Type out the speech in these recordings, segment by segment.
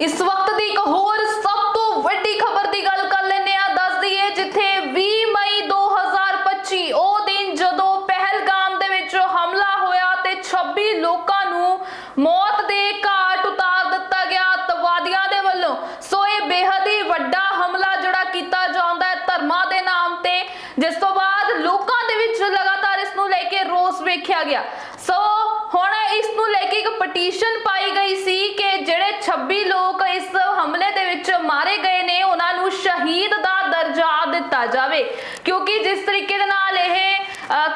ਇਸ ਵਕਤ ਦੀ ਇੱਕ ਹੋਰ ਸਭ ਤੋਂ ਵੱਡੀ ਖਬਰ ਦੀ ਗੱਲ ਕਰ ਲੈਂਦੇ ਆ ਦੱਸ ਦਈਏ ਜਿੱਥੇ 20 ਮਈ 2025 ਉਹ ਦਿਨ ਜਦੋਂ ਪਹਿਲਗਾਮ ਦੇ ਵਿੱਚ ਹਮਲਾ ਹੋਇਆ ਤੇ 26 ਲੋਕਾਂ ਨੂੰ ਮੌਤ ਦੇ ਘਾਟ ਉਤਾਰ ਦਿੱਤਾ ਗਿਆ ਅੱਤਵਾਦੀਆਂ ਦੇ ਵੱਲੋਂ। ਸੋ ਇਹ ਬੇਹੱਦ ਹੀ ਵੱਡਾ ਹਮਲਾ ਜਿਹੜਾ ਕੀਤਾ ਜਾਂਦਾ ਹੈ ਧਰਮਾਂ ਦੇ ਨਾਮ ਤੇ, ਜਿਸ ਤੋਂ ਬਾਅਦ ਲੋਕਾਂ ਦੇ ਵਿੱਚ ਲਗਾਤਾਰ ਇਸ ਨੂੰ ਲੈ ਕੇ ਰੋਸ ਵੇਖਿਆ ਗਿਆ। ਹੁਣ ਇਸ ਨੂੰ ਲੈ ਕੇ ਇੱਕ ਪਟੀਸ਼ਨ ਪਾਈ ਗਈ ਸੀ ਕਿ ਜਿਹੜੇ 26 ਲੋਕ ਇਸ ਹਮਲੇ ਦੇ ਵਿੱਚ ਮਾਰੇ ਗਏ ਨੇ, ਉਹਨਾਂ ਨੂੰ ਸ਼ਹੀਦ ਦਾ ਦਰਜਾ ਦਿੱਤਾ ਜਾਵੇ। ਕਿਉਂਕਿ ਜਿਸ ਤਰੀਕੇ ਦੇ ਨਾਲ ਇਹ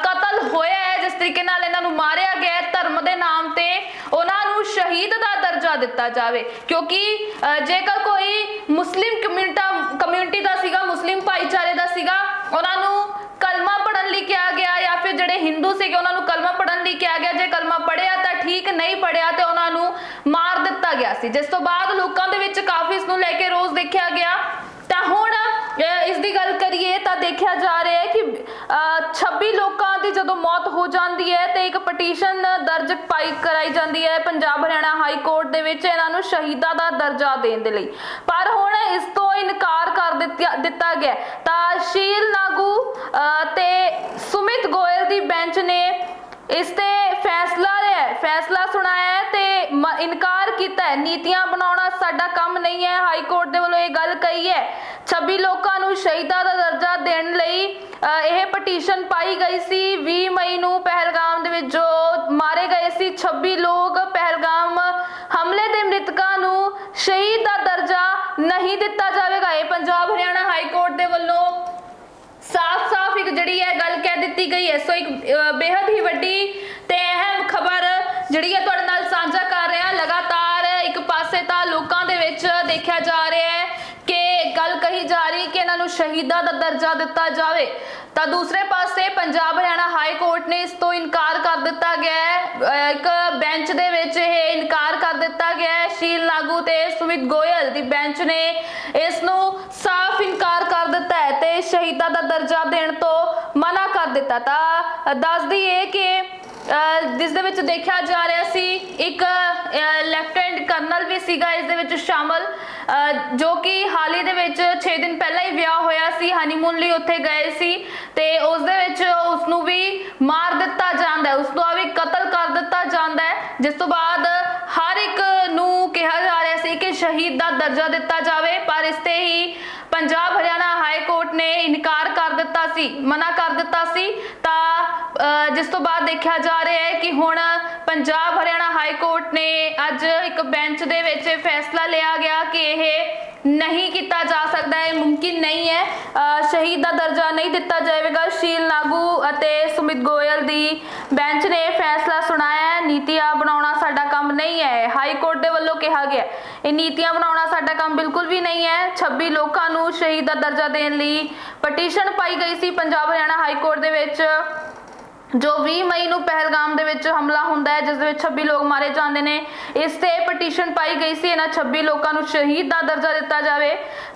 ਕਤਲ ਹੋਇਆ ਹੈ, ਜਿਸ ਤਰੀਕੇ ਨਾਲ ਇਹਨਾਂ ਨੂੰ ਮਾਰਿਆ ਗਿਆ ਧਰਮ ਦੇ ਨਾਮ ਤੇ ਉਹਨਾਂ ਨੂੰ ਸ਼ਹੀਦ ਦਾ ਦਰਜਾ ਦਿੱਤਾ ਜਾਵੇ। ਕਿਉਂਕਿ ਜੇਕਰ ਕੋਈ ਮੁਸਲਿਮ ਕਮਿਊਨਿਟੀ ਕਮਿਊਨਿਟੀ ਦਾ ਸੀਗਾ, ਮੁਸਲਿਮ ਭਾਈਚਾਰੇ ਦਾ ਸੀਗਾ, ਉਹਨਾਂ ਨੂੰ ਕਲਮਾ ਪੜਨ ਲਈ ਕਿਹਾ ਗਿਆ ਜਾਂ ਫਿਰ ਜਿਹੜੇ ਹਿੰਦੂ ਸੀਗੇ, ਉਹਨਾਂ ਨੂੰ ਕਲਮਾ ਪੜਨ ਕਿਹਾ ਗਿਆ ਜੇ ਕਲਮਾ ਪੜਿਆ ਤਾਂ ਠੀਕ, ਨਹੀਂ ਪੜਿਆ ਤੇ ਉਹਨਾਂ ਨੂੰ ਮਾਰ ਦਿੱਤਾ ਗਿਆ ਸੀ। ਜਿਸ ਤੋਂ ਬਾਅਦ ਲੋਕਾਂ ਦੇ ਵਿੱਚ ਕਾਫੀ ਇਸ ਨੂੰ ਲੈ ਕੇ ਰੋਸ ਦੇਖਿਆ ਗਿਆ। ਤਾਂ ਹੁਣ ਇਸ ਦੀ ਗੱਲ ਕਰੀਏ ਤਾਂ ਦੇਖਿਆ ਜਾ ਰਿਹਾ ਹੈ ਕਿ 26 ਲੋਕਾਂ ਦੀ ਜਦੋਂ ਮੌਤ ਹੋ ਜਾਂਦੀ ਹੈ ਤੇ ਇੱਕ ਪਟੀਸ਼ਨ ਦਰਜ ਪਾਈ ਕਰਾਈ ਜਾਂਦੀ ਹੈ ਪੰਜਾਬ ਹਰਿਆਣਾ ਹਾਈ ਕੋਰਟ ਦੇ ਵਿੱਚ ਇਹਨਾਂ ਨੂੰ ਸ਼ਹੀਦਾਂ ਦਾ ਦਰਜਾ ਦੇਣ ਦੇ ਲਈ। ਪਰ ਹੁਣ ਇਸ ਤੋਂ ਇਨਕਾਰ ਕਰ ਦਿੱਤਾ ਦਿੱਤਾ ਗਿਆ ਤਾਂ ਸ਼ੀਲ ਨਾਗੂ ਤੇ ਸੁਮਿਤ ਗੋਇਲ ਦੀ ਬੈਂਚ ਨੇ ਇਸ ਤੇ ਫੈਸਲਾ ਲਿਆ ਫੈਸਲਾ ਸੁਣਾਇਆ ਹੈ ਤੇ ਇਨਕਾਰ ਕੀਤਾ ਹੈ। ਨੀਤੀਆਂ ਬਣਾਉਣਾ ਸਾਡਾ ਕੰਮ ਨਹੀਂ ਹੈ, ਹਾਈ ਕੋਰਟ ਦੇ ਵੱਲੋਂ ਇਹ ਗੱਲ ਕਹੀ ਹੈ। 26 ਲੋਕਾਂ ਨੂੰ ਸ਼ਹੀਦਾਂ ਦਾ ਦਰਜਾ ਦੇਣ ਲਈ ਇਹ ਪਟੀਸ਼ਨ ਪਾਈ ਗਈ ਸੀ। 20 ਮਈ ਨੂੰ ਪਹਿਲਗਾਮ ਦੇ ਵਿੱਚ ਜੋ ਮਾਰੇ ਗਏ ਸੀ 26 ਲੋਕ ਪਹਿਲਗਾਮ ਹਮਲੇ ਦੇ ਮ੍ਰਿਤਕਾਂ ਨੂੰ ਸ਼ਹੀਦ ਦਾ ਦਰਜਾ ਨਹੀਂ ਦਿੱਤਾ ਜਾਵੇਗਾ। ਇਹ ਪੰਜਾਬ ਹਰਿਆਣਾ ਹਾਈ ਕੋਰਟ ਦੇ ਵੱਲੋਂ ਸਾਫ਼-ਸਾਫ਼ ਇੱਕ ਜਿਹੜੀ ਹੈ ਦਿੱਤੀ ਗਈ ਹੈ। ਸੋ ਇੱਕ ਬੇहद ਹੀ ਵੱਡੀ ਤੇ ਅਹਿਮ ਖਬਰ ਜਿਹੜੀ ਹੈ ਤੁਹਾਡੇ ਨਾਲ ਸਾਂਝਾ ਕਰ ਰਹੇ ਹਾਂ। ਲਗਾਤਾਰ ਇੱਕ ਪਾਸੇ ਤਾਂ ਲੋਕਾਂ ਦੇ ਵਿੱਚ ਦੇਖਿਆ ਜਾ ਰਿਹਾ ਹੈ ਕਿ ਗੱਲ ਕਹੀ ਜਾ ਰਹੀ ਕਿ ਇਹਨਾਂ ਨੂੰ ਸ਼ਹੀਦਾਂ ਦਾ ਦਰਜਾ ਦਿੱਤਾ ਜਾਵੇ। ਤਾਂ ਦੂਸਰੇ ਪਾਸੇ ਪੰਜਾਬ ਹਰਿਆਣਾ ਹਾਈ ਕੋਰਟ ਨੇ ਇਸ ਤੋਂ ਇਨਕਾਰ ਦਿੱਤਾ ਗਿਆ ਹੈ। ਇੱਕ ਬੈਂਚ ਦੇ ਵਿੱਚ ਇਹ ਇਨਕਾਰ ਕਰ ਦਿੱਤਾ ਗਿਆ ਹੈ। ਸ਼ੀਲ ਨਾਗੂ ਤੇ ਸੁਮਿਤ ਗੋਇਲ ਦੀ ਬੈਂਚ ਨੇ ਇਸ ਨੂੰ ਸਾਫ਼ ਇਨਕਾਰ ਕਰ ਦਿੱਤਾ ਹੈ ਤੇ ਸ਼ਹੀਦਾਂ ਦਾ ਦਰਜਾ ਦੇਣ ਤੋਂ ਮਨਾ ਕਰ ਦਿੱਤਾ। ਤਾਂ ਅ, ਦੱਸ ਕਿ ਅ, ਜਿਸ ਦੇ ਵਿੱਚ ਦੇਖਿਆ ਜਾ ਰਿਹਾ ਸੀ ਇੱਕ ਲੈਫਟਨੈਂਟ ਕਰਨਲ ਵੀ ਸੀਗਾ ਇਸ ਦੇ ਵਿੱਚ ਸ਼ਾਮਲ ਅ, ਜੋ ਕਿ ਹਾਲ ਹੀ ਦੇ ਵਿੱਚ 6 ਦਿਨ ਪਹਿਲਾਂ ਹੀ ਵਿਆਹ ਹੋਇਆ ਸੀ ਹਨੀਮੂਨ ਲਈ ਉੱਥੇ ਗਏ ਸੀ ਤੇ ਜਿਸ ਤੋਂ ਬਾਅਦ ਹਰ ਇੱਕ ਨੂੰ ਕਿਹਾ ਜਾ ਰਿਹਾ ਸੀ ਕਿ ਸ਼ਹੀਦ ਦਾ ਦਰਜਾ ਦਿੱਤਾ ਜਾਵੇ, ਪਰ ਇਸ ਤੇ ਹੀ ਪੰਜਾਬ ਹਰਿਆਣਾ ਹਾਈ ਕੋਰਟ ਨੇ ਇਨਕਾਰ ਕਰ ਦਿੱਤਾ ਸੀ, ਮਨਾ ਕਰ ਦਿੱਤਾ ਸੀ। ਤਾਂ ਜਿਸ ਤੋਂ ਬਾਅਦ ਦੇਖਿਆ ਜਾ ਰਿਹਾ ਹੈ ਕਿ ਹੁਣ ਪੰਜਾਬ ਹਰਿਆਣਾ ਹਾਈ ਕੋਰਟ ਨੇ ਅੱਜ ਇੱਕ ਬੈਂਚ ਦੇ ਵਿੱਚ ਫੈਸਲਾ ਲਿਆ ਗਿਆ ਕਿ ਇਹ ਨਹੀਂ ਕੀਤਾ ਜਾ ਸਕਦਾ, ਇਹ ਮੁਮਕਿਨ ਨਹੀਂ ਹੈ। ਸ਼ਹੀਦ ਦਾ ਦਰਜਾ ਨਹੀਂ ਦਿੱਤਾ ਜਾਵੇਗਾ। ਸ਼ੀਲ ਨਾਗੂ ਅਤੇ ਸੁਮਿਤ ਗੋਇਲ ਦੀ ਬੈਂਚ ਨੇ ਇਹ ਫੈਸਲਾ ਸੁਣਾਇਆ ਨੀਤੀਆਂ ਬਣਾਉਣਾ ਸਾਡਾ ਕੰਮ ਨਹੀਂ ਹੈ। ਹਾਈ ਕੋਰਟ ਦੇ ਵੱਲੋਂ ਕਿਹਾ ਗਿਆ ਇਹ ਨੀਤੀਆਂ ਬਣਾਉਣਾ ਸਾਡਾ ਕੰਮ ਬਿਲਕੁਲ ਵੀ ਨਹੀਂ ਹੈ। 26 ਲੋਕਾਂ ਨੂੰ ਸ਼ਹੀਦ ਦਾ ਦਰਜਾ ਦੇਣ ਲਈ ਪਟੀਸ਼ਨ ਪਾਈ ਗਈ ਸੀ ਪੰਜਾਬ ਹਰਿਆਣਾ ਹਾਈ ਕੋਰਟ ਦੇ ਵਿੱਚ। ਜੋ 20 ਮਈ ਨੂੰ ਪਹਿਲਗਾਮ ਦੇ ਵਿੱਚ ਹਮਲਾ ਹੁੰਦਾ ਹੈ, ਜਿਸ ਦੇ ਵਿੱਚ 26 ਲੋਕ ਮਾਰੇ ਜਾਂਦੇ ਨੇ। ਇਸ ਤੇ ਪਟੀਸ਼ਨ ਪਾਈ ਗਈ ਸੀ, ਇਹਨਾਂ 26 ਲੋਕਾਂ ਨੂੰ ਸ਼ਹੀਦ ਦਾ ਦਰਜਾ ਦਿੱਤਾ ਜਾਵੇ।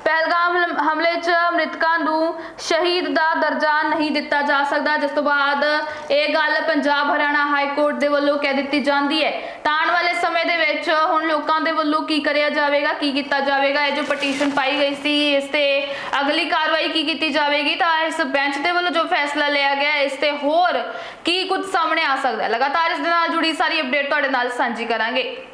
ਪਹਿਲਗਾਮ ਹਮਲੇ 'ਚ ਮ੍ਰਿਤਕਾਂ ਨੂੰ ਸ਼ਹੀਦ ਦਾ ਦਰਜਾ ਨਹੀਂ ਦਿੱਤਾ ਜਾ ਸਕਦਾ, ਜਿਸ ਤੋਂ ਬਾਅਦ ਇਹ ਗੱਲ ਪੰਜਾਬ ਹਰਿਆਣਾ ਹਾਈ ਕੋਰਟ ਦੇ ਵੱਲੋਂ ਕਹਿ ਦਿੱਤੀ ਜਾਂਦੀ ਹੈ। ਤਾਂ ਆਉਣ ਵਾਲੇ ਸਮੇਂ ਦੇ ਵਿੱਚ ਹੁਣ ਲੋਕਾਂ ਦੇ ਵੱਲੋਂ ਕੀ ਕਰਿਆ ਜਾਵੇਗਾ, ਕੀ ਕੀਤਾ ਜਾਵੇਗਾ? ਇਹ ਜੋ ਪਟੀਸ਼ਨ ਪਾਈ ਗਈ ਸੀ, ਇਸ ਤੇ ਅਗਲੀ ਕਾਰਵਾਈ ਕੀ ਕੀਤੀ ਜਾਵੇਗੀ? ਤਾਂ ਇਸ ਬੈਂਚ ਦੇ ਵੱਲੋਂ ਜੋ ਫੈਸਲਾ ਲਿਆ ਗਿਆ, ਇਸ ਤੇ ਹੋਰ ਕੀ ਕੁਝ ਸਾਹਮਣੇ ਆ ਸਕਦਾ ਹੈ? ਲਗਾਤਾਰ ਇਸ ਦੇ ਨਾਲ ਜੁੜੀ ਸਾਰੀ ਅਪਡੇਟ ਤੁਹਾਡੇ ਨਾਲ ਸਾਂਝੀ ਕਰਾਂਗੇ।